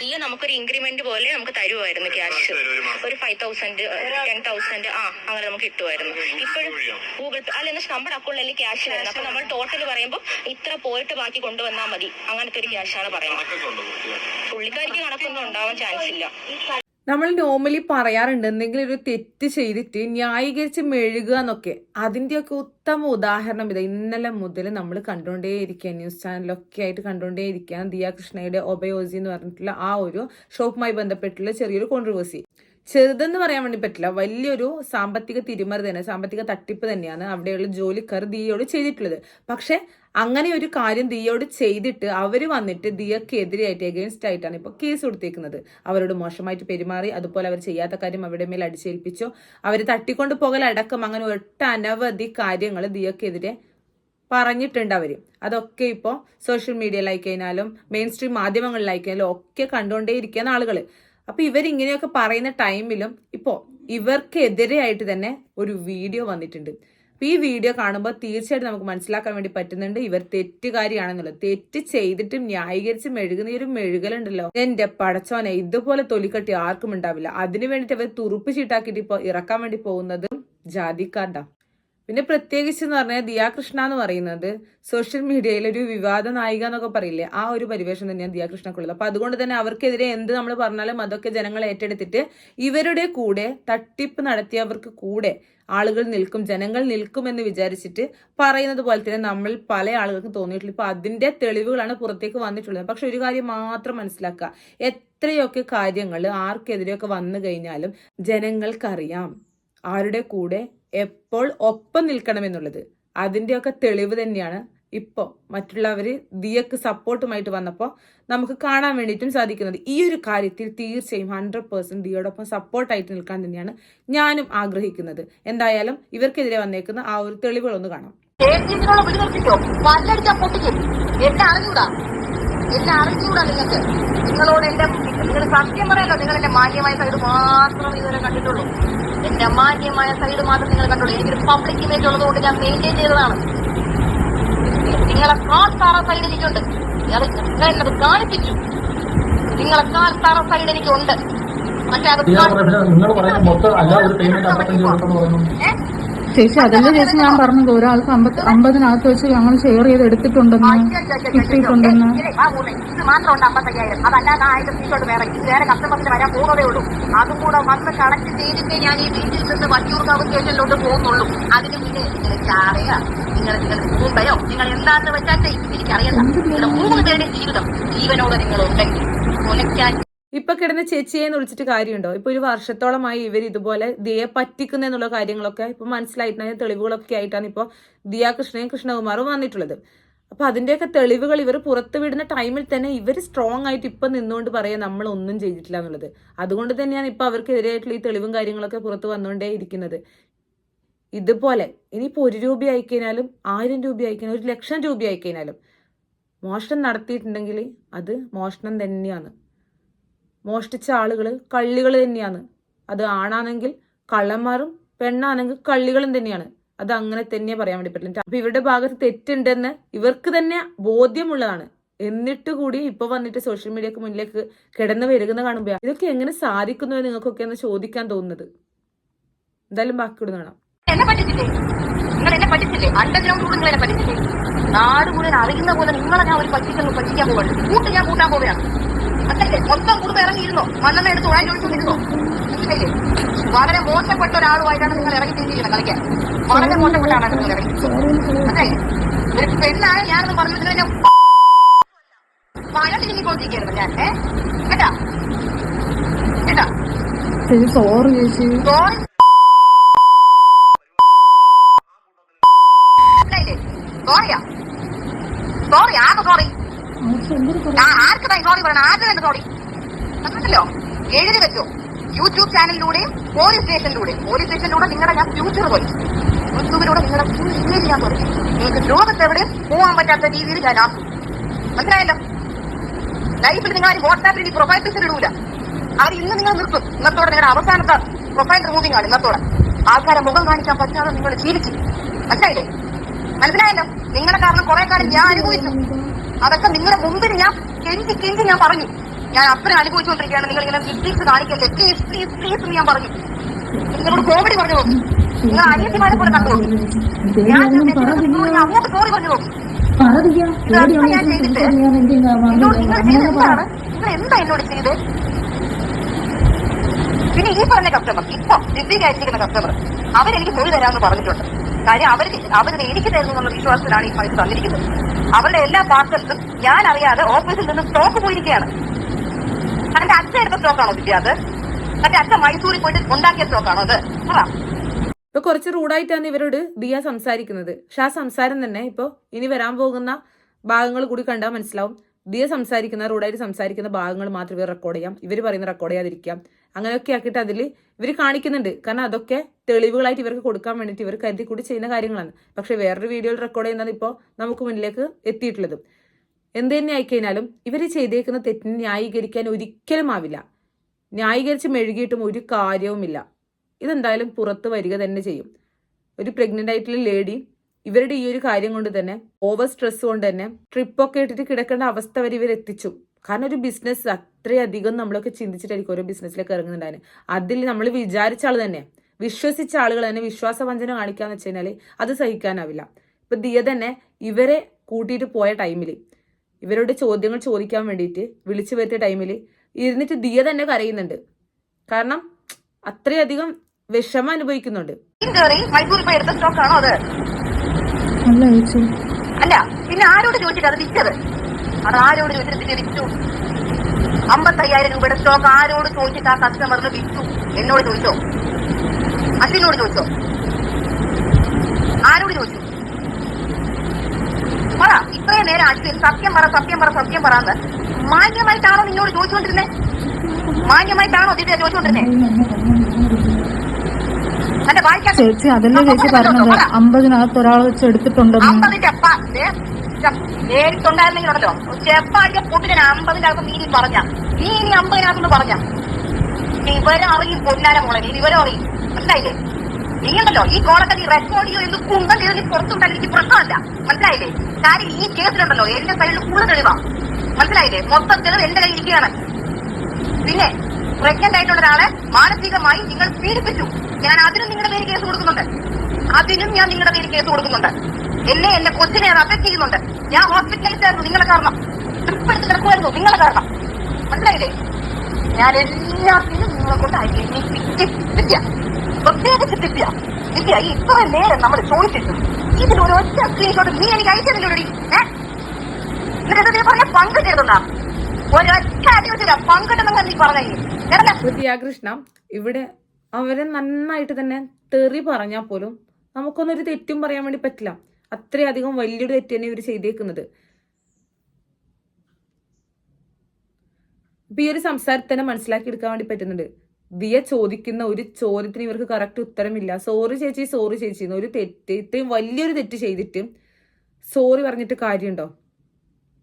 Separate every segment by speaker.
Speaker 1: ദിയ നമുക്കൊരു ഇൻക്രിമെന്റ് പോലെ നമുക്ക് തരുമായിരുന്നു ക്യാഷ് ഒരു ഫൈവ് തൗസൻഡ് ടെൻ തൗസൻഡ് ആ അങ്ങനെ നമുക്ക് കിട്ടുമായിരുന്നു ഇപ്പോഴും ഗൂഗിൾ പേ അല്ല എന്നാൽ വെച്ചാൽ നമ്മുടെ അക്കൗണ്ടിൽ ക്യാഷ് വരുന്നത്? അപ്പൊ നമ്മൾ ടോട്ടൽ പറയുമ്പോൾ ഇത്ര പോയിട്ട് ബാക്കി കൊണ്ടുവന്നാൽ മതി. അങ്ങനത്തെ ഒരു ക്യാഷാണ് പറയുന്നത്. പുള്ളിക്കാരിക്ക് കണക്കൊന്നും ഉണ്ടാവാൻ ചാൻസ് ഇല്ല
Speaker 2: നമ്മൾ നോർമലി പറയാറുണ്ട് എന്തെങ്കിലും ഒരു തെറ്റ് ചെയ്തിട്ട് ന്യായീകരിച്ച് മെഴുകുക എന്നൊക്കെ. അതിന്റെയൊക്കെ ഉത്തമ ഉദാഹരണം ഇതാ. ഇന്നലെ മുതൽ നമ്മൾ കണ്ടുകൊണ്ടേയിരിക്കുക ന്യൂസ് ചാനലൊക്കെ ആയിട്ട് കണ്ടുകൊണ്ടേയിരിക്കുക ദിയ കൃഷ്ണയുടെ ഒബയോസി എന്ന് പറഞ്ഞിട്ടുള്ള ആ ഒരു ഷോപ്പുമായി ബന്ധപ്പെട്ടുള്ള ചെറിയൊരു കോൺട്രവേഴ്സി ചെറുതെന്ന് പറയാൻ വേണ്ടി പറ്റില്ല. വലിയൊരു സാമ്പത്തിക തിരിമറി തന്നെ സാമ്പത്തിക തട്ടിപ്പ് തന്നെയാണ് അവിടെയുള്ള ജോലിക്കാർ ദിയോട് ചെയ്തിട്ടുള്ളത്. പക്ഷെ അങ്ങനെ ഒരു കാര്യം ദിയയോട് ചെയ്തിട്ട് അവർ വന്നിട്ട് ദിയക്കെതിരെയായിട്ട് എഗെയിൻസ്റ്റ് ആയിട്ടാണ് ഇപ്പോൾ കേസ് കൊടുത്തേക്കുന്നത്. അവരോട് മോശമായിട്ട് പെരുമാറി അതുപോലെ അവർ ചെയ്യാത്ത കാര്യം അവരുടെ മേൽ അടിച്ചേൽപ്പിച്ചോ. അവർ തട്ടിക്കൊണ്ട് പോകലടക്കം അങ്ങനെ ഒട്ടനവധി കാര്യങ്ങൾ ദിയക്കെതിരെ പറഞ്ഞിട്ടുണ്ട് അവർ അതൊക്കെ ഇപ്പോൾ സോഷ്യൽ മീഡിയയിലായി കഴിഞ്ഞാലും മെയിൻ സ്ട്രീം മാധ്യമങ്ങളിലായി കഴിഞ്ഞാലും ഒക്കെ കണ്ടുകൊണ്ടേയിരിക്കുന്ന ആളുകൾ അപ്പൊ ഇവരിങ്ങനെയൊക്കെ പറയുന്ന ടൈമിലും ഇപ്പോൾ ഇവർക്കെതിരെയായിട്ട് തന്നെ ഒരു വീഡിയോ വന്നിട്ടുണ്ട്. അപ്പൊ ഈ വീഡിയോ കാണുമ്പോൾ തീർച്ചയായിട്ടും നമുക്ക് മനസ്സിലാക്കാൻ വേണ്ടി പറ്റുന്നുണ്ട്. ഇവർ തെറ്റുകാരിയാണെന്നുള്ളത്. തെറ്റ് ചെയ്തിട്ടും ന്യായീകരിച്ച് മെഴുകുന്ന ഒരു മെഴുകലുണ്ടല്ലോ. എന്റെ പടച്ചോനെ ഇതുപോലെ തൊലിക്കട്ടി ആർക്കും ഉണ്ടാവില്ല. അതിനു വേണ്ടിയിട്ട് അവർ തുറുപ്പ് ചീട്ടാക്കിയിട്ട് ഇപ്പോൾ ഇറക്കാൻ വേണ്ടി പോകുന്നതും ജാതിക്കാരുടെ പിന്നെ പ്രത്യേകിച്ച് എന്ന് പറഞ്ഞാൽ ദിയാകൃഷ്ണ എന്ന് പറയുന്നത് സോഷ്യൽ മീഡിയയിൽ ഒരു വിവാദ നായിക എന്നൊക്കെ പറയില്ലേ? ആ ഒരു പരിവേഷം തന്നെയാണ് ദിയാ കൃഷ്ണക്കുള്ളത് അപ്പൊ അതുകൊണ്ട് തന്നെ അവർക്കെതിരെ എന്ത് നമ്മൾ പറഞ്ഞാലും അതൊക്കെ ജനങ്ങൾ ഏറ്റെടുത്തിട്ട് ഇവരുടെ കൂടെ തട്ടിപ്പ് നടത്തിയവർക്ക് കൂടെ ആളുകൾ നിൽക്കും ജനങ്ങൾ നിൽക്കും എന്ന് വിചാരിച്ചിട്ട് പറയുന്നത് പോലെ തന്നെ നമ്മൾ പല ആളുകൾക്കും തോന്നിയിട്ടില്ല ഇപ്പൊ അതിന്റെ തെളിവുകളാണ് പുറത്തേക്ക് വന്നിട്ടുള്ളത്. പക്ഷെ ഒരു കാര്യം മാത്രം മനസ്സിലാക്കുക. എത്രയൊക്കെ കാര്യങ്ങൾ ആർക്കെതിരെയൊക്കെ വന്നു കഴിഞ്ഞാലും ജനങ്ങൾക്കറിയാം ആരുടെ കൂടെ എപ്പോൾ ഒപ്പം നിൽക്കണമെന്നുള്ളത്. അതിന്റെയൊക്കെ തെളിവ് തന്നെയാണ് ഇപ്പോൾ മറ്റുള്ളവർ ദിയക്ക് സപ്പോർട്ടുമായിട്ട് വന്നപ്പോൾ നമുക്ക് കാണാൻ വേണ്ടിയിട്ടും സാധിക്കുന്നത്. ഈ ഒരു കാര്യത്തിൽ തീർച്ചയായും ഹൺഡ്രഡ് പേഴ്സെന്റ് ദിയോടൊപ്പം സപ്പോർട്ടായിട്ട് നിൽക്കാൻ തന്നെയാണ് ഞാനും ആഗ്രഹിക്കുന്നത്. എന്തായാലും ഇവർക്കെതിരെ വന്നേക്കുന്ന ആ ഒരു തെളിവുകളൊന്ന് കാണാം.
Speaker 3: എന്നെ അറിഞ്ഞുകൂടാ നിങ്ങൾക്ക് നിങ്ങളോട് എന്റെ നിങ്ങൾ സത്യം പറയല്ലോ നിങ്ങൾ എന്റെ മാന്യമായ സൈഡ് മാത്രം ഇതുവരെ കണ്ടിട്ടുള്ളൂ. എന്റെ മാന്യമായ സൈഡ് മാത്രം നിങ്ങൾ കണ്ടുള്ളൂ എനിക്കൊരു പബ്ലിക് ഇമേജ് ഉള്ളതുകൊണ്ട് ഞാൻ മെയിന്റെയിൻ ചെയ്തതാണ്. നിങ്ങളെ കാൽ താറ സൈഡ് എനിക്കുണ്ട്. അത് എന്നത് കാണിപ്പിച്ചു. നിങ്ങളെ കാൽ താറ സൈഡ് എനിക്കുണ്ട്. പക്ഷെ അത്
Speaker 4: നിങ്ങൾ പറയുന്ന മൊത്തം അല്ലാതെ ഒരു പേയ്മെന്റ് അമ്പത്തഞ്ച്
Speaker 3: കൊടുക്കുന്നു
Speaker 5: ചേച്ചി അതല്ലേ ചേച്ചി ഞാൻ പറഞ്ഞത്? ഒരാൾക്ക് അമ്പത് അമ്പതിനകത്ത് വെച്ച് ഞങ്ങൾ ഷെയർ ചെയ്ത് എടുത്തിട്ടുണ്ടെന്ന് കിട്ടിയിട്ടുണ്ടെന്ന്.
Speaker 3: ഇത് മാത്രമുണ്ട് അമ്പത്തയ്യായിരം. അതല്ലാതെ ആയിരം സീറ്റോട്ട് വേറെ ഇത് വേറെ കസ്റ്റമേഴ്സിന് വരാൻ പോകുന്നതേ ഉള്ളൂ. അതും കൂടെ വന്ന് ചെയ്തിട്ടേ ഞാൻ ഈ വീട്ടിൽ നിന്ന് വട്ടിയൂർക്കാവ് സ്റ്റേഷനിലോട്ട് പോകുന്നുള്ളൂ. അതിന് പിന്നെ നിങ്ങൾ നിങ്ങൾ നിങ്ങൾ മുമ്പയോ നിങ്ങൾ എന്താന്ന് വെച്ചാൽ എനിക്കറിയണ്ട. നിങ്ങളുടെ മൂന്ന് പേരുടെ ജീവിതം ജീവനോട് നിങ്ങൾ ഉണ്ടെങ്കിൽ കൊലയ്ക്കാൻ
Speaker 2: ഇപ്പൊ കിടന്ന് ചേച്ചിയെ എന്ന് വിളിച്ചിട്ട് കാര്യമുണ്ടോ? ഇപ്പൊ ഒരു വർഷത്തോളമായി ഇവർ ഇതുപോലെ ദിയെ പറ്റിക്കുന്ന എന്നുള്ള കാര്യങ്ങളൊക്കെ ഇപ്പൊ മനസ്സിലായിട്ടുണ്ടായ തെളിവുകളൊക്കെ ആയിട്ടാണ് ഇപ്പൊ ദിയ കൃഷ്ണയും കൃഷ്ണകുമാറും വന്നിട്ടുള്ളത്. അപ്പൊ അതിന്റെയൊക്കെ തെളിവുകൾ ഇവർ പുറത്തുവിടുന്ന ടൈമിൽ തന്നെ ഇവർ സ്ട്രോങ് ആയിട്ട് ഇപ്പൊ നിന്നുകൊണ്ട് പറയാൻ നമ്മൾ ഒന്നും ചെയ്തിട്ടില്ല എന്നുള്ളത്. അതുകൊണ്ട് തന്നെയാണ് ഇപ്പൊ അവർക്കെതിരായിട്ടുള്ള ഈ തെളിവും കാര്യങ്ങളൊക്കെ പുറത്തു വന്നുകൊണ്ടേ ഇരിക്കുന്നത്. ഇതുപോലെ ഇനിയിപ്പോൾ ഒരു രൂപ ആയിക്കഴിഞ്ഞാലും ആയിരം രൂപ ആയിക്കഴിഞ്ഞാലും ഒരു ലക്ഷം രൂപ ആയിക്കഴിഞ്ഞാലും മോഷണം നടത്തിയിട്ടുണ്ടെങ്കിൽ അത് മോഷണം തന്നെയാണ്. മോഷ്ടിച്ച ആളുകൾ കള്ളികൾ തന്നെയാണ്. അത് ആണാണെങ്കിൽ കള്ളന്മാരും പെണ്ണാണെങ്കിൽ കള്ളികളും തന്നെയാണ്. അത് അങ്ങനെ തന്നെ പറയാൻ വേണ്ടി പറ്റില്ല. അപ്പൊ ഇവരുടെ ഭാഗത്ത് തെറ്റുണ്ടെന്ന് ഇവർക്ക് തന്നെ ബോധ്യമുള്ളതാണ്. എന്നിട്ട് കൂടി ഇപ്പൊ വന്നിട്ട് സോഷ്യൽ മീഡിയക്ക് മുന്നിലേക്ക് കിടന്നു വരുന്ന കാണുമ്പോൾ ഇതൊക്കെ എങ്ങനെ സാധിക്കുന്നു എന്ന് നിങ്ങൾക്കൊക്കെ ഒന്ന് ചോദിക്കാൻ തോന്നുന്നത്. എന്തായാലും ബാക്കി കാണാം.
Speaker 3: എന്നെ എന്നെ അണ്ടർഗ്രൗണ്ട് എന്നെ അറിയുന്ന പോലെ നിങ്ങളെ ഞാൻ ഒരു പറ്റിക്കുന്നു പറ്റിക്കാൻ പോവാണ്. കൂട്ട് ഞാൻ കൂട്ടാൻ പോവുകയാണ്. മൊത്തം കുടുംബം ഇറങ്ങിയിരുന്നോ. മണ്ണെണ്ണ എടുത്ത് ഉഴാൻ ചോദിച്ചിരുന്നോ മനസ്സിലായില്ലേ? വളരെ മോശപ്പെട്ട ഒരാളുമായിട്ടാണ് നിങ്ങൾ ഇറങ്ങി തിരിച്ചിരിക്കുന്നത് കളിക്കാൻ. വളരെ മോശപ്പെട്ട ആളാണ് നിങ്ങൾ ഇറങ്ങി. അതെ ഒരു പെണ്ണായ ഞാനൊന്ന് പറഞ്ഞു നിങ്ങൾ ഞാൻ പഴ തിരിഞ്ഞിക്കൊണ്ടിരിക്കുകയായിരുന്നു ഞാൻ. ഏ? കേട്ടാ? കേട്ടാ?
Speaker 5: സോറി ചേച്ചി.
Speaker 3: സോറി സോറിയാ സോറി ആകെ സോറി ആർക്കതാ സോറി പറയണം ആരുടെ സോറി മനസ്സിലോ ഏഴര വെച്ചോ. യൂട്യൂബ് ചാനലിലൂടെയും പോലീസ് സ്റ്റേഷനിലൂടെ പോലീസ് സ്റ്റേഷനിലൂടെ നിങ്ങളുടെ ഞാൻ ഫ്യൂച്ചർ പോയി യൂട്യൂബിലൂടെ നിങ്ങളുടെ ഫ്യൂച്ചർ ഞാൻ പറഞ്ഞു നിങ്ങൾക്ക് ലോകത്ത് എവിടെയും പോകാൻ പറ്റാത്ത രീതിയിൽ ഞാൻ ആക്കും. മനസ്സിലായല്ലോ? ലൈഫിൽ നിങ്ങൾ ആരും വാട്സാപ്പിൽ ഇനി പ്രൊഫൈൽ പിക്ചർ ഇടൂല. അവർ ഇന്ന് നിങ്ങൾ നിർത്തും. ഇന്നത്തോടെ നിങ്ങളുടെ അവസാനത്തെ പ്രൊഫൈൽ റിമൂവിംഗ് ആണ് ഇന്നത്തോടെ. ആൾക്കാരെ മുഖം കാണിക്കാൻ പറ്റാതെ നിങ്ങൾ ജീവിച്ചു. മനസ്സിലായില്ലേ? മനസ്സിലായല്ലോ? നിങ്ങളുടെ കാരണം കുറെ കാലം ഞാൻ അനുഭവിച്ചു. അതൊക്കെ നിങ്ങളുടെ മുമ്പിൽ ഞാൻ കെഞ്ചി കെഞ്ചി ഞാൻ പറഞ്ഞു. ഞാൻ അത്ര അനുഭവിച്ചുകൊണ്ടിരിക്കുകയാണ്. നിങ്ങൾ ഇങ്ങനെ വിദ്യസ് കാണിക്കല്ലേ? പ്ലീസ് പ്ലീസ് പ്ലീസ് എന്ന് ഞാൻ പറഞ്ഞു. നിങ്ങളോട് കോമഡി പറഞ്ഞു പോകും. നിങ്ങൾ അനിയത്തിമാരെ പോലെ കണ്ടു ഞാൻ അങ്ങോട്ട് സോറി പറഞ്ഞു പോകും. ഞാൻ ചെയ്തിട്ട് നിങ്ങൾ എന്താണ്? നിങ്ങൾ എന്താ എന്നോട് ചെയ്ത് പിന്നെ ഈ പറഞ്ഞ കസ്റ്റമർ ഇപ്പൊ അയച്ചിരിക്കുന്ന കസ്റ്റമർ അവരെനിക്ക് തൊഴിൽ തരാമെന്ന് പറഞ്ഞിട്ടുണ്ട്. കാര്യം അവർ അവർ എനിക്ക് തരുന്നു എന്നുള്ള വിശ്വാസത്തിലാണ് ഈ പൈസ തന്നിരിക്കുന്നത്. അവരുടെ എല്ലാ പാർസൽസും ഞാൻ അറിയാതെ ഓഫീസിൽ നിന്ന് സ്റ്റോക്ക് പോയിരിക്കുകയാണ്. അതിന്റെ അച്ഛൻ എടുത്ത സ്റ്റോക്കാണോ ദിവ്യ അത് മറ്റേ അച്ഛൻ മൈസൂരിൽ പോയിട്ട് ഉണ്ടാക്കിയ സ്റ്റോക്കാണോ അത്? പറ
Speaker 2: ഇപ്പൊ കുറച്ച് റൂഡായിട്ടാണ് ഇവരോട് ദിയ സംസാരിക്കുന്നത്. പക്ഷെ ആ സംസാരം തന്നെ ഇപ്പോൾ ഇനി വരാൻ പോകുന്ന ഭാഗങ്ങൾ കൂടി കണ്ടാൽ മനസ്സിലാവും. ദിയ സംസാരിക്കുന്ന റൂഡായിട്ട് സംസാരിക്കുന്ന ഭാഗങ്ങൾ മാത്രം ഇവർ റെക്കോർഡ് ചെയ്യാം. ഇവർ പറയുന്ന റെക്കോർഡ് ചെയ്യാതിരിക്കാം. അങ്ങനെയൊക്കെ ആക്കിയിട്ട് അതിൽ ഇവർ കാണിക്കുന്നുണ്ട്. കാരണം അതൊക്കെ തെളിവുകളായിട്ട് ഇവർക്ക് കൊടുക്കാൻ വേണ്ടിയിട്ട് ഇവർ കരുതി കൂടി ചെയ്യുന്ന കാര്യങ്ങളാണ്. പക്ഷെ വേറൊരു വീഡിയോയിൽ റെക്കോർഡ് ചെയ്യുന്നത് ഇപ്പോൾ നമുക്ക് മുന്നിലേക്ക് എത്തിയിട്ടുള്ളത്. എന്ത് തന്നെ ആയിക്കഴിഞ്ഞാലും ഇവർ ചെയ്തേക്കുന്ന തെറ്റിനെ ന്യായീകരിക്കാൻ ഒരിക്കലും ആവില്ല. ന്യായീകരിച്ച് മെഴുകിയിട്ടും ഒരു കാര്യവുമില്ല. ഇതെന്തായാലും പുറത്ത് വരിക തന്നെ ചെയ്യും. ഒരു പ്രഗ്നന്റ് ആയിട്ടുള്ള ലേഡി ഇവരുടെ ഈ ഒരു കാര്യം കൊണ്ട് തന്നെ ഓവർ സ്ട്രെസ് കൊണ്ട് തന്നെ ട്രിപ്പൊക്കെ ഇട്ടിട്ട് കിടക്കേണ്ട അവസ്ഥ വരെ ഇവർ എത്തിച്ചു. കാരണം ഒരു ബിസിനസ് അത്രയധികം നമ്മളൊക്കെ ചിന്തിച്ചിട്ടായിരിക്കും ഓരോ ബിസിനസ്സിലേക്ക് ഇറങ്ങുന്നുണ്ടായിരുന്നു അതിൽ നമ്മൾ വിചാരിച്ച ആൾ തന്നെ. വിശ്വസിച്ച ആളുകൾ തന്നെ വിശ്വാസവഞ്ചന കാണിക്കാന്ന് വെച്ച് കഴിഞ്ഞാൽ അത് സഹിക്കാനാവില്ല. ഇപ്പൊ ദിയ തന്നെ ഇവരെ കൂട്ടിയിട്ട് പോയ ടൈമിൽ ഇവരുടെ ചോദ്യങ്ങൾ ചോദിക്കാൻ വേണ്ടിയിട്ട് വിളിച്ചു വരുത്തിയ ടൈമിൽ ഇരുന്നിട്ട് ദിയ തന്നെ കരയുന്നുണ്ട്. കാരണം അത്രയധികം വിഷമം അനുഭവിക്കുന്നുണ്ട്.
Speaker 5: അല്ല
Speaker 3: അല്ല പിന്നെ ആരോട് ചോദിച്ചിട്ട് അത് വിറ്റത്? അത് ആരോട് ചോദിച്ചിട്ട് വിറ്റു? അമ്പത്തയ്യായിരം രൂപയുടെ സ്റ്റോക്ക് ആരോട് ചോദിച്ചിട്ട് ആ കസ്റ്റമറിന് വിറ്റു? എന്നോട് ചോദിച്ചോ? അശ്വിനോട് ചോദിച്ചോ? ആരോട് ചോദിച്ചു? ഇത്രയും നേരം അശ്വിൻ സത്യം പറ സത്യം പറ സത്യം പറയാന്ന്. മാന്യമായിട്ടാണോ നിന്നോട് ചോദിച്ചുകൊണ്ടിരുന്നേ? മാന്യമായിട്ടാണോ ഇതിന്റെ ചോദിച്ചുകൊണ്ടിരുന്നേ?
Speaker 5: ചേച്ചി അതല്ലേ ചേച്ചി പറഞ്ഞത്? അമ്പതിനകത്ത് ഒരാൾ വെച്ച്
Speaker 3: അപ്പ നേരിട്ടുണ്ടായിരുന്നെങ്കിലുണ്ടല്ലോ. ചെപ്പാടിയ പൊട്ടിന് അമ്പതിന്റെ അകത്ത് നീ പറഞ്ഞ. നീ ഇനി അമ്പതിനകത്തൊന്ന് പറഞ്ഞ. വിവരം അറിയും പൊന്നാര മോളെ. നീ വിവരം അറിയും. മനസ്സിലായില്ലേ? നീ ഉണ്ടല്ലോ ഈ കോളത്തിൽ റെക്കോർഡ് ചെയ്യുന്ന കുന്തം ചെയ്ത് നീ എനിക്ക് പ്രശ്നമല്ല. മനസ്സിലായില്ലേ? കാര്യം ഈ കേസിലുണ്ടല്ലോ എന്റെ സൈഡിൽ കൂടുതൽ തെളിവാ. മനസ്സിലായില്ലേ? മൊത്തം തെളിവ് എന്റെ കയ്യിൽ ഇരിക്കുകയാണ്. പിന്നെ പ്രഗ്നന്റ് ആയിട്ടുള്ള ഒരാളെ മാനസികമായി നിങ്ങൾ പീഡിപ്പിച്ചു. ഞാൻ അതിനും നിങ്ങളുടെ പേര് കേസ് കൊടുക്കുന്നുണ്ട്. അതിനും ഞാൻ നിങ്ങളുടെ പേര് കേസ് കൊടുക്കുന്നുണ്ട്. എന്നെ എന്റെ കൊച്ചിനെ അത് അഫക്ട് ചെയ്യുന്നുണ്ട്. ഞാൻ ഹോസ്പിറ്റലൈസ് ആയിരുന്നു നിങ്ങളെ കാരണം. ട്രിപ്പ് എടുത്ത് കിടക്കുമായിരുന്നു നിങ്ങളെ കാരണം. മനസ്സിലായില്ലേ? ഞാൻ എല്ലാത്തിനും നിങ്ങളെ കൊണ്ട് വിദ്യ പ്രത്യേകിച്ച് ദിവ്യ ദിവ്യ ഈ ഇത്ര നേരം നമ്മൾ ചോദിച്ചിട്ടു ഇതിൽ ഒരു ഒറ്റ സ്ക്രീൻഷോട്ട് നീ എനിക്ക് അയച്ചതില്ലൂടി ഏഹ് എന്നിട്ട് നീ പറഞ്ഞ പങ്ക് ചെയ്തോണ്ടാ ഒരൊറ്റ അടിവച്ചില്ല പങ്കിട്ടെന്ന് നീ പറഞ്ഞേ? കേട്ടല്ലോ?
Speaker 2: വിദ്യാകൃഷ്ണ ഇവിടെ അവരെ നന്നായിട്ട് തന്നെ തെറി പറഞ്ഞാൽ പോലും നമുക്കൊന്നൊരു തെറ്റും പറയാൻ വേണ്ടി പറ്റില്ല. അത്രയധികം വലിയൊരു തെറ്റ് തന്നെ ഇവർ ചെയ്തേക്കുന്നത്. ഇപ്പൊ ഈ ഒരു സംസാരത്തിൽ മനസ്സിലാക്കി എടുക്കാൻ വേണ്ടി പറ്റുന്നുണ്ട്. ദിയ ചോദിക്കുന്ന ഒരു ചോദ്യത്തിന് ഇവർക്ക് കറക്റ്റ് ഉത്തരമില്ല. സോറി ചേച്ചി സോറി ചേച്ചി എന്ന് ഒരു തെറ്റ് ഇത്രയും വലിയൊരു തെറ്റ് ചെയ്തിട്ട് സോറി പറഞ്ഞിട്ട് കാര്യമുണ്ടോ?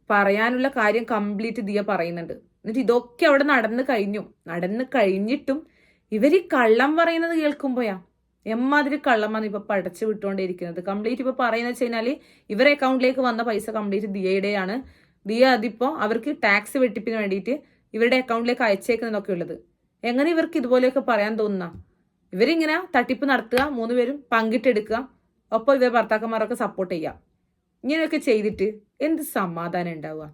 Speaker 2: പറയാനുള്ള കാര്യം കംപ്ലീറ്റ് ദിയ പറയുന്നുണ്ട്. എന്നിട്ട് ഇതൊക്കെ അവിടെ നടന്നു കഴിഞ്ഞു. നടന്നു കഴിഞ്ഞിട്ടും ഇവർ ഈ കള്ളം പറയുന്നത് കേൾക്കുമ്പോയാ എമ്മാതിരി കള്ളമാണ് ഇപ്പൊ പടച്ചു വിട്ടുകൊണ്ടിരിക്കുന്നത് കംപ്ലീറ്റ് ഇപ്പൊ പറയുന്നത് വെച്ച് കഴിഞ്ഞാൽ ഇവരെ അക്കൗണ്ടിലേക്ക് വന്ന പൈസ കംപ്ലീറ്റ് ദിയയുടെയാണ്. ദിയ അതിപ്പോ അവർക്ക് ടാക്സ് വെട്ടിപ്പിന് വേണ്ടിയിട്ട് ഇവരുടെ അക്കൗണ്ടിലേക്ക് അയച്ചേക്കുന്നതൊക്കെ ഉള്ളത് എങ്ങനെ ഇവർക്ക് ഇതുപോലെയൊക്കെ പറയാൻ തോന്നുന്ന? ഇവരിങ്ങനെ തട്ടിപ്പ് നടത്തുക മൂന്നുപേരും പങ്കിട്ടെടുക്കുക ഒപ്പം ഇവർ ഭർത്താക്കന്മാരൊക്കെ സപ്പോർട്ട് ചെയ്യുക. ഇങ്ങനെയൊക്കെ ചെയ്തിട്ട് എന്ത് സമാധാനം ഉണ്ടാവുക?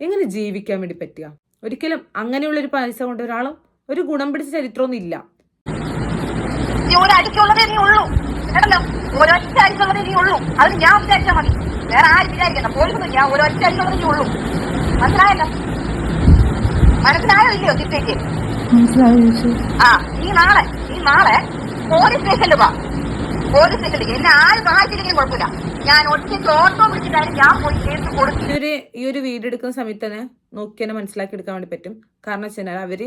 Speaker 2: എങ്ങനെ ജീവിക്കാൻ വേണ്ടി പറ്റുക? ഒരിക്കലും അങ്ങനെയുള്ള ഒരു പൈസ കൊണ്ട് ഒരാളും ഒരു ഗുണം പിടിച്ച ചരിത്രമൊന്നും ഇല്ല.
Speaker 3: അത് ഞാൻ വിചാരിച്ചാൽ മതി. വേറെ ആരും വിചാരിക്കണ്ട. ഞാൻ ഒരൊറ്റ ഉള്ളൂ. മനസ്സിലായല്ലോ? മനസ്സിലായോ ഇല്ലയോ?
Speaker 5: ചിത്രയ്ക്ക്
Speaker 3: ആ നീ നാളെ നീ നാളെ പോലീസ് സ്റ്റേഷനിൽ വാ. പോലീസ് സ്റ്റേഷനിൽ എന്നെ ആരും സഹായിച്ചില്ലെങ്കിലും കുഴപ്പമില്ല. ഞാൻ ഒറ്റയ്ക്ക് ഓട്ടോ വിളിച്ചിട്ടായാലും ഞാൻ പോയി കേസ് കൊടുക്കും.
Speaker 2: ഇവർ ഈ ഒരു വീഡിയോ എടുക്കുന്ന സമയത്ത് തന്നെ നോക്കി തന്നെ മനസ്സിലാക്കി എടുക്കാൻ വേണ്ടി പറ്റും. കാരണം വെച്ച് കഴിഞ്ഞാൽ അവർ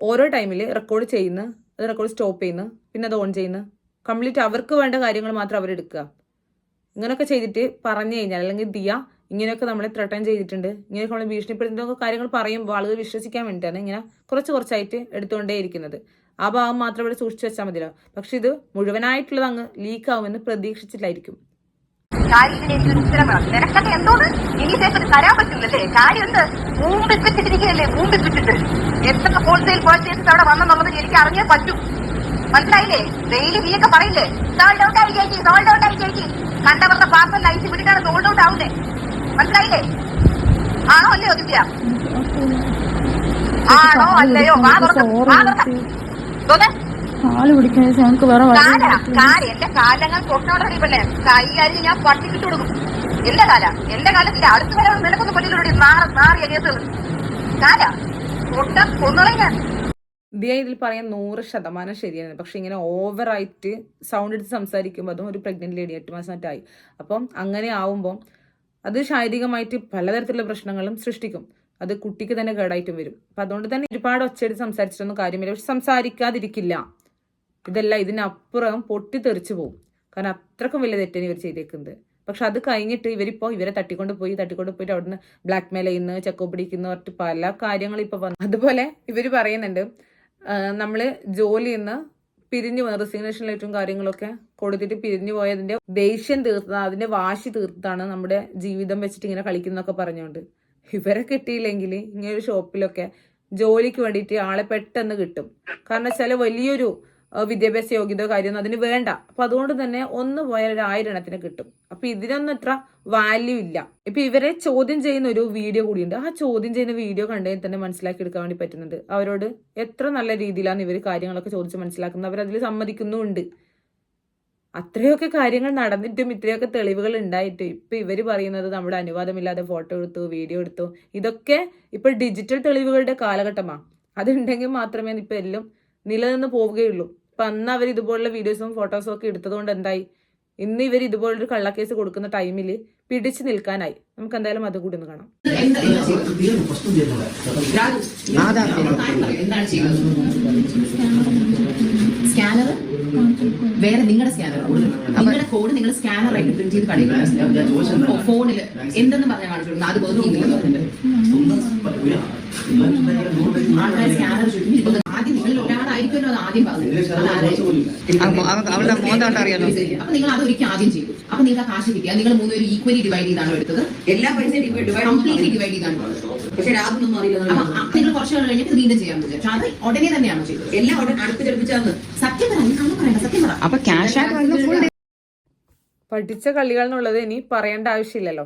Speaker 2: ഓരോ ടൈമിൽ റെക്കോർഡ് ചെയ്യുന്നു അത് റെക്കോർഡ് സ്റ്റോപ്പ് ചെയ്യുന്നു പിന്നെ അത് ഓൺ ചെയ്യുന്നു കംപ്ലീറ്റ് അവർക്ക് വേണ്ട കാര്യങ്ങൾ മാത്രം അവരെടുക്കുക ഇങ്ങനെയൊക്കെ ചെയ്തിട്ട് പറഞ്ഞു കഴിഞ്ഞാൽ അല്ലെങ്കിൽ ദിയ ഇങ്ങനെയൊക്കെ നമ്മളെ ത്രട്ടൺ ചെയ്തിട്ടുണ്ട്. ഇങ്ങനെയൊക്കെ നമ്മളെ ഭീഷണിപ്പെടുത്തുന്ന കാര്യങ്ങൾ പറയുമ്പോൾ ആളുകൾ വിശ്വസിക്കാൻ വേണ്ടിയിട്ടാണ് ഇങ്ങനെ കുറച്ച് കുറച്ചായിട്ട് എടുത്തുകൊണ്ടേ ഇരിക്കുന്നത്. ആ ഭാഗം മാത്രം ഇവിടെ സൂക്ഷിച്ചു വെച്ചാൽ മതിയല്ലോ പക്ഷെ ഇത് മുഴുവനായിട്ടുള്ളത് അങ്ങ് ലീക്ക് ആവുമെന്ന് പ്രതീക്ഷിച്ചില്ലായിരിക്കും
Speaker 3: കാര്യം ഇതിന് എനിക്കൊരു ഉത്തരം വേണം നിനക്കൊക്കെ എന്തോന്ന്? ഇനി ശേഷം തരാൻ പറ്റില്ലല്ലേ കാര്യം എന്ത് മൂമ്പിപ്പിച്ചിട്ടിരിക്കുകയല്ലേ മൂമ്പിപ്പിച്ചിട്ട് എത്ര ഹോൾസെയിൽ പർച്ചേസസ് അവിടെ എനിക്ക് മനസ്സിലായില്ലേ? ഡെയിലി പറയില്ലേ? ഔട്ട് ഔട്ട് ആയി ഔട്ട് മനസ്സിലായില്ലേ? ആണോ അല്ലയോ ദിവ്യ? ആണോ അല്ലയോ? വാ തുറക്ക്, വാ തുറക്ക്. തുറക്ക്.
Speaker 5: കാൽ പിടിക്കാൻ ഞങ്ങൾക്ക് വേറെ വഴി
Speaker 3: കാല കാല. എന്റെ കാലങ്ങൾ തൊട്ടോടെ പെണ്ണെ. കൈ അരിഞ്ഞ് ഞാൻ പട്ടിക്കിട്ട് കൊടുക്കും. എന്റെ കാല എന്റെ കാലത്തിന്റെ അടുത്ത വരെ നിനക്കൊന്നും മാറി മാറി കേസുകൾ കാല പൊട്ട കൊന്നുകളെ ഞാൻ.
Speaker 2: ദിയ ഇതിൽ പറയാൻ നൂറ് ശതമാനം ശരിയാണ്. പക്ഷെ ഇങ്ങനെ ഓവറായിട്ട് സൗണ്ട് എടുത്ത് സംസാരിക്കുമ്പോൾ അതും ഒരു പ്രഗ്നന്റ് ലേഡി എട്ട് മാസം ആയി അപ്പം അങ്ങനെ ആവുമ്പോൾ അത് ശാരീരികമായിട്ട് പലതരത്തിലുള്ള പ്രശ്നങ്ങളും സൃഷ്ടിക്കും. അത് കുട്ടിക്ക് തന്നെ കേടായിട്ടും വരും. അപ്പം അതുകൊണ്ട് തന്നെ ഒരുപാട് ഒച്ചയടി സംസാരിച്ചിട്ടൊന്നും കാര്യമില്ല. പക്ഷെ സംസാരിക്കാതിരിക്കില്ല. ഇതല്ല ഇതിനപ്പുറം പൊട്ടിത്തെറിച്ചു പോകും കാരണം അത്രക്കും വലിയ തെറ്റാണ് ഇവർ ചെയ്തേക്കുന്നത്. പക്ഷെ അത് കഴിഞ്ഞിട്ട് ഇവരിപ്പോൾ ഇവരെ തട്ടിക്കൊണ്ട് പോയി തട്ടിക്കൊണ്ട് പോയിട്ട് അവിടുന്ന് ബ്ലാക്ക് മെയിൽ ചെയ്യുന്നു ചെക്കോ പിടിക്കുന്നു പറഞ്ഞിട്ട് പല കാര്യങ്ങളും ഇപ്പോൾ വന്നു. അതുപോലെ ഇവർ പറയുന്നുണ്ട് നമ്മൾ ജോലിയിൽ പിരിഞ്ഞു പോകുന്നത് റെസിഗ്നേഷൻ ലെറ്ററും കാര്യങ്ങളൊക്കെ കൊടുത്തിട്ട് പിരിഞ്ഞു പോയതിന്റെ ദേഷ്യം തീർത്ത അതിന്റെ വാശി തീർത്താണ് നമ്മുടെ ജീവിതം വെച്ചിട്ട് ഇങ്ങനെ കളിക്കുന്നൊക്കെ പറഞ്ഞുകൊണ്ട് ഇവരെ കിട്ടിയില്ലെങ്കിൽ ഇങ്ങനെ ഒരു ഷോപ്പിലൊക്കെ ജോലിക്ക് വേണ്ടിയിട്ട് ആളെ പെട്ടെന്ന് കിട്ടും. കാരണം വെച്ചാൽ വലിയൊരു വിദ്യാഭ്യാസ യോഗ്യതയോ കാര്യമൊന്നും അതിന് വേണ്ട. അപ്പൊ അതുകൊണ്ട് തന്നെ ഒന്ന് പോയാൽ ഒരു ആയിരം എണ്ണത്തിന് കിട്ടും. അപ്പൊ ഇതിനൊന്നും അത്ര വാല്യൂ ഇല്ല. ഇപ്പൊ ഇവരെ ചോദ്യം ചെയ്യുന്ന ഒരു വീഡിയോ കൂടിയുണ്ട്. ആ ചോദ്യം ചെയ്യുന്ന വീഡിയോ കണ്ടതിൽ തന്നെ മനസ്സിലാക്കി എടുക്കാൻ വേണ്ടി പറ്റുന്നുണ്ട്. അവരോട് എത്ര നല്ല രീതിയിലാണ് ഇവർ കാര്യങ്ങളൊക്കെ ചോദിച്ച് മനസ്സിലാക്കുന്നത്. അതിൽ സമ്മതിക്കുന്നുമുണ്ട് അത്രയൊക്കെ കാര്യങ്ങൾ നടന്നിട്ടും ഇത്രയൊക്കെ തെളിവുകൾ ഉണ്ടായിട്ട് ഇപ്പൊ ഇവർ പറയുന്നത് നമ്മുടെ അനുവാദമില്ലാതെ ഫോട്ടോ എടുത്തു വീഡിയോ എടുത്തു. ഇതൊക്കെ ഇപ്പൊ ഡിജിറ്റൽ തെളിവുകളുടെ കാലഘട്ടമാണ് അതുണ്ടെങ്കിൽ മാത്രമേ ഇപ്പൊ എല്ലാം നിലനിന്ന് പോവുകയുള്ളൂ. ഇപ്പൊ അന്ന് അവർ ഇതുപോലുള്ള വീഡിയോസും ഫോട്ടോസും ഒക്കെ എടുത്തതുകൊണ്ട് എന്തായി? ഇന്ന് ഇവർ ഇതുപോലൊരു കള്ളക്കേസ് കൊടുക്കുന്ന ടൈമിൽ പിടിച്ചു നിൽക്കാനായി. നമുക്ക് എന്തായാലും അത് കൂടി ഒന്ന് കാണാം.
Speaker 6: എന്താണ് ചെയ്യുന്നത്? സ്കാനർ വേറെ നിങ്ങളുടെ സ്കാനർ നിങ്ങളുടെ കോഡ് നിങ്ങൾ സ്കാനർ ആയിട്ട് പ്രിന്റ് ചെയ്ത് കളിക്കണം ഫോണിൽ എന്തെന്ന് പറഞ്ഞാൽ കാണിച്ചു അത് ചോദിക്കും ആദ്യം ഒരാളായിരിക്കുമല്ലോ അത് ആദ്യം പറഞ്ഞത്.
Speaker 7: അറിയാലോ?
Speaker 6: അപ്പൊ നിങ്ങൾ അത് ഒരിക്കൽ ആദ്യം ചെയ്തു അപ്പൊ നിങ്ങൾക്ക് ആ കാശ് കിട്ടിയ നിങ്ങൾ മൂന്നുപേരും ഈക്വലി ഡിവൈഡ് ചെയ്താണ് എടുത്തത്.
Speaker 7: എല്ലാ പൈസയും ഡിവൈഡ്
Speaker 6: കംപ്ലീറ്റ്ലി ഡിവൈഡ് ചെയ്താണ്.
Speaker 7: പക്ഷെ അറിയില്ല
Speaker 6: നിങ്ങൾ കുറച്ച് കഴിഞ്ഞിട്ട് വീണ്ടും ചെയ്യാൻ വിചാരിച്ചു അത് ഉടനെ തന്നെയാണ് ചെയ്തത്.
Speaker 7: എല്ലാം ഉടനെ അടുത്ത് ചെറുപ്പിച്ചാന്ന് അപ്പൊ ക്യാഷ് ആയിട്ട്
Speaker 2: പഠിച്ച കളികൾ എന്നുള്ളത് ഇനി പറയേണ്ട ആവശ്യമില്ലല്ലോ.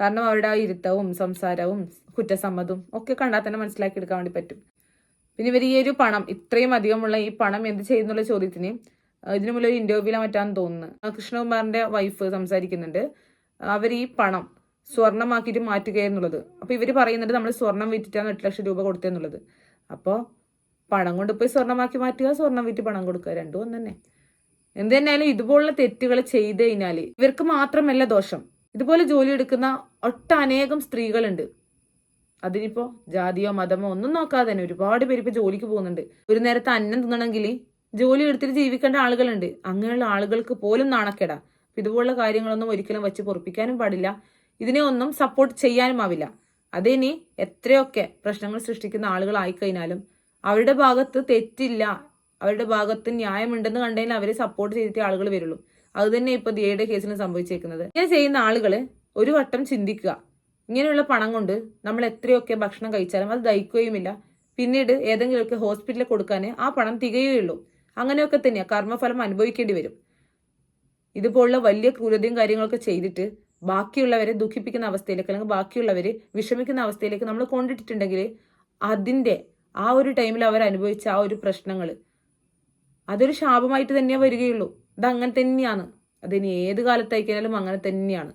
Speaker 2: കാരണം അവരുടെ ആ ഇരുത്തവും സംസാരവും കുറ്റസമ്മതവും ഒക്കെ കണ്ടാൽ തന്നെ മനസ്സിലാക്കി എടുക്കാൻ വേണ്ടി പറ്റും. പിന്നെ ഇവർ ഈ ഒരു പണം ഇത്രയും അധികമുള്ള ഈ പണം എന്ത് ചെയ്യുന്നുള്ള ചോദ്യത്തിന് ഇതിനു മുമ്പ് ഒരു ഇന്റർവ്യൂവിലാണ് മറ്റാന്ന് തോന്നുന്നു. കൃഷ്ണകുമാറിന്റെ വൈഫ് സംസാരിക്കുന്നുണ്ട്. അവർ ഈ പണം സ്വർണമാക്കിയിട്ട് മാറ്റുകയെന്നുള്ളത്. അപ്പോൾ ഇവർ പറയുന്നുണ്ട് നമ്മൾ സ്വർണം വിറ്റിട്ടാണ് എട്ട് ലക്ഷം രൂപ കൊടുത്തതെന്നുള്ളത് അപ്പോൾ പണം കൊണ്ട് പോയി സ്വർണമാക്കി മാറ്റുക സ്വർണം വിറ്റ് പണം കൊടുക്കുക. രണ്ടും ഒന്ന് തന്നെ എന്ത് തന്നെയായാലും ഇതുപോലുള്ള തെറ്റുകൾ ചെയ്ത് കഴിഞ്ഞാൽ ഇവർക്ക് മാത്രമല്ല ദോഷം. ഇതുപോലെ ജോലി എടുക്കുന്ന ഒട്ടനേകം സ്ത്രീകളുണ്ട്. അതിനിപ്പോ ജാതിയോ മതമോ ഒന്നും നോക്കാതെ തന്നെ ഒരുപാട് പേര് ഇപ്പൊ ജോലിക്ക് പോകുന്നുണ്ട്. ഒരു നേരത്തെ അന്നം തിന്നണമെങ്കിൽ ജോലി എടുത്തിട്ട് ജീവിക്കേണ്ട ആളുകളുണ്ട്. അങ്ങനെയുള്ള ആളുകൾക്ക് പോലും നാണക്കേടാ. ഇതുപോലുള്ള കാര്യങ്ങളൊന്നും ഒരിക്കലും വെച്ച് പൊറപ്പിക്കാനും പാടില്ല. ഇതിനെ ഒന്നും സപ്പോർട്ട് ചെയ്യാനും ആവില്ല. അതിനി എത്രയൊക്കെ പ്രശ്നങ്ങൾ സൃഷ്ടിക്കുന്ന ആളുകളായിക്കഴിഞ്ഞാലും അവരുടെ ഭാഗത്ത് തെറ്റില്ല. അവരുടെ ഭാഗത്ത് ന്യായമുണ്ടെന്ന് കണ്ടതിൽ അവരെ സപ്പോർട്ട് ചെയ്തിട്ട് ആളുകൾ വരുള്ളൂ. അത് തന്നെ ഇപ്പൊ ദിയയുടെ കേസിന് സംഭവിച്ചേക്കുന്നത്. ഇങ്ങനെ ചെയ്യുന്ന ആളുകൾ ഒരു വട്ടം ചിന്തിക്കുക. ഇങ്ങനെയുള്ള പണം കൊണ്ട് നമ്മൾ എത്രയൊക്കെ ഭക്ഷണം കഴിച്ചാലും അത് ദഹിക്കുകയുമില്ല. പിന്നീട് ഏതെങ്കിലുമൊക്കെ ഹോസ്പിറ്റലിൽ കൊടുക്കാൻ ആ പണം തികയുകയുള്ളൂ. അങ്ങനെയൊക്കെ തന്നെയാണ് കർമ്മഫലം അനുഭവിക്കേണ്ടി വരും. ഇതുപോലുള്ള വലിയ ക്രൂരതയും കാര്യങ്ങളൊക്കെ ചെയ്തിട്ട് ബാക്കിയുള്ളവരെ ദുഃഖിപ്പിക്കുന്ന അവസ്ഥയിലേക്ക് അല്ലെങ്കിൽ ബാക്കിയുള്ളവരെ വിഷമിക്കുന്ന അവസ്ഥയിലേക്ക് നമ്മൾ കൊണ്ടിട്ടിട്ടുണ്ടെങ്കിൽ അതിന്റെ ആ ഒരു ടൈമിൽ അവർ അനുഭവിച്ച ആ ഒരു പ്രശ്നങ്ങൾ. അതൊരു ശാപമായിട്ട് തന്നെയാണ് വരികയുള്ളൂ. അത് അങ്ങനെ തന്നെയാണ്. അതിന് ഏത് കാലത്തായിക്കഴിഞ്ഞാലും അങ്ങനെ തന്നെയാണ്.